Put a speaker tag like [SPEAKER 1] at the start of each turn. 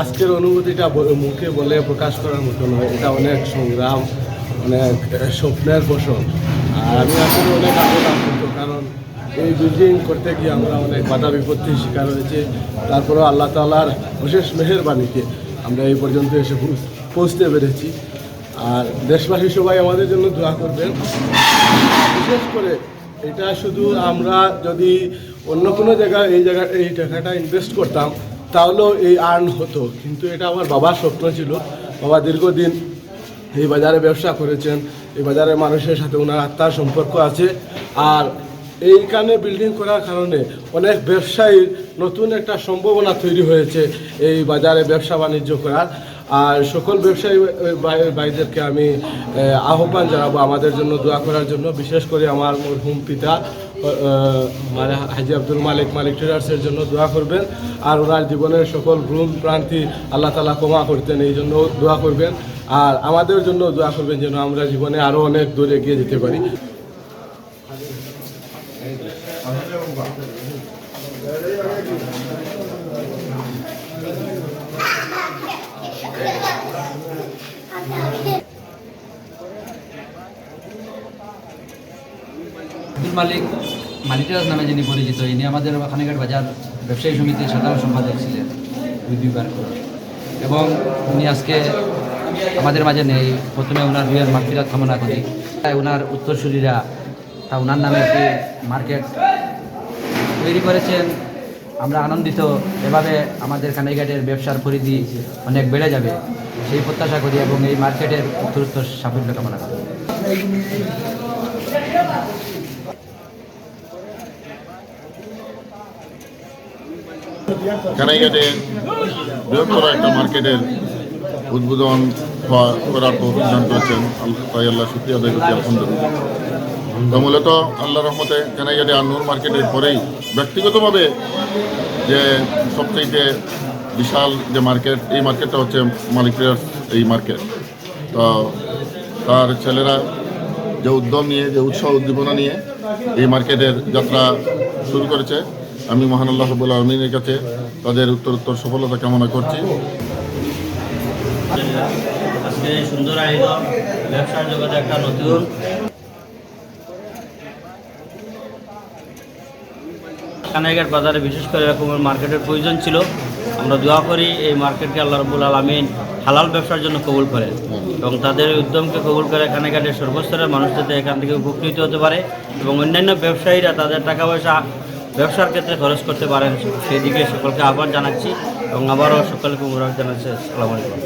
[SPEAKER 1] আজকের অনুভূতিটা মুখে বলে প্রকাশ করার মতো নয়। এটা অনেক সংগ্রাম, অনেক স্বপ্নের ফসল আর আমি আসলে অনেক আনন্দ কারণ এই বিল্ডিং করতে গিয়ে আমরা অনেক বাধা বিপত্তির শিকার হয়েছে। তারপরেও আল্লাহ তালার বিশেষ মেহেরবাণীতে আমরা এই পর্যন্ত এসে পৌঁছতে পেরেছি। আর দেশবাসী সবাই আমাদের জন্য দোয়া করবেন। বিশেষ করে এটা শুধু আমরা যদি অন্য কোনো জায়গায়, এই জায়গা, এই টাকাটা ইনভেস্ট করতাম, তাহলেও এই আর্ন হতো। কিন্তু এটা আমার বাবার স্বপ্ন ছিল। বাবা দীর্ঘদিন এই বাজারে ব্যবসা করেছেন। এই বাজারের মানুষের সাথে ওনার আত্মার সম্পর্ক আছে। আর এইখানে বিল্ডিং করার কারণে অনেক ব্যবসায়ীর নতুন একটা সম্ভাবনা তৈরি হয়েছে এই বাজারে ব্যবসা বাণিজ্য করার। আর সকল ব্যবসায়ী ভাই- ভাইদেরকে আমি আহ্বান জানাব আমাদের জন্য দোয়া করার জন্য, বিশেষ করে আমার মরহুম পিতা মানে হাজি আব্দুল মালিক মালিক ট্রেডার্সের জন্য দোয়া করবেন। আর ওনার জীবনের সকল ভ্রম প্রান্তি আল্লাহ তালা ক্ষমা করতেন, এই জন্য দোয়া করবেন। আর আমাদের জন্য দোয়া করবেন যেন আমরা জীবনে আরও অনেক দূরে এগিয়ে যেতে পারি।
[SPEAKER 2] মালিক মালিকাস নামে যিনি পরিচিত, ইনি আমাদের খানিঘাট বাজার ব্যবসায়ী সমিতির সাধারণ সম্পাদক ছিলেন দুই দুইবার করে। এবং উনি আজকে আমাদের মাঝে নেই। প্রথমে ওনার বিয়ের মাতৃরাত কামনা করি। তাই ওনার উত্তরসূরিরা তা ওনার নামে একটি মার্কেট তৈরি করেছেন। আমরা আনন্দিত, এভাবে আমাদের কানাইঘাটের ব্যবসার পরিধি অনেক বেড়ে যাবে। সেই প্রত্যাশা করি এবং এই মার্কেটের উত্তরোত্তর সাফল্য কামনা করি।
[SPEAKER 3] কানাইঘাটে বৃহত্তর একটা মার্কেটের উদ্বোধন করার প্রতিষ্ঠান করেছেন তাই আল্লাহ শুক্রিয়া আদায় আলহামদুলিল্লাহ। তো মূলত আল্লাহ রহমতে কানাইঘাটে আন্নুর মার্কেটের পরেই ব্যক্তিগতভাবে যে সবচেয়ে বিশাল যে মার্কেট, এই মার্কেটটা হচ্ছে মালিক এই মার্কেট। তো তার ছেলেরা যে উদ্যম নিয়ে, যে উৎসাহ উদ্দীপনা নিয়ে এই মার্কেটের যাত্রা শুরু করেছে। আমি মহান আল্লাহ রবুল আলমিনের কাছে তাদের উত্তর উত্তর সফলতা কামনা করছি।
[SPEAKER 4] আজকে সুন্দর আয়োজন ব্যবসার জগতে একটা নতুন কানাইঘাট বাজারে বিশেষ করে এরকমের মার্কেটের প্রয়োজন ছিল। আমরা দোয়া করি এই মার্কেটকে আল্লাহ রবুল আলমিন হালাল ব্যবসার জন্য কবুল করেন এবং তাদের উদ্যমকে কবুল করে কানাইঘাটের সর্বস্তরের মানুষ যাতে এখান থেকে উপকৃত হতে পারে এবং অন্যান্য ব্যবসায়ীরা তাদের টাকা পয়সা ব্যবসার ক্ষেত্রে খরচ করতে পারেন সেই দিকে সকলকে আহ্বান জানাচ্ছি এবং আবারও সকলকে অনুরোধ জানাচ্ছি। আসসালামু আলাইকুম।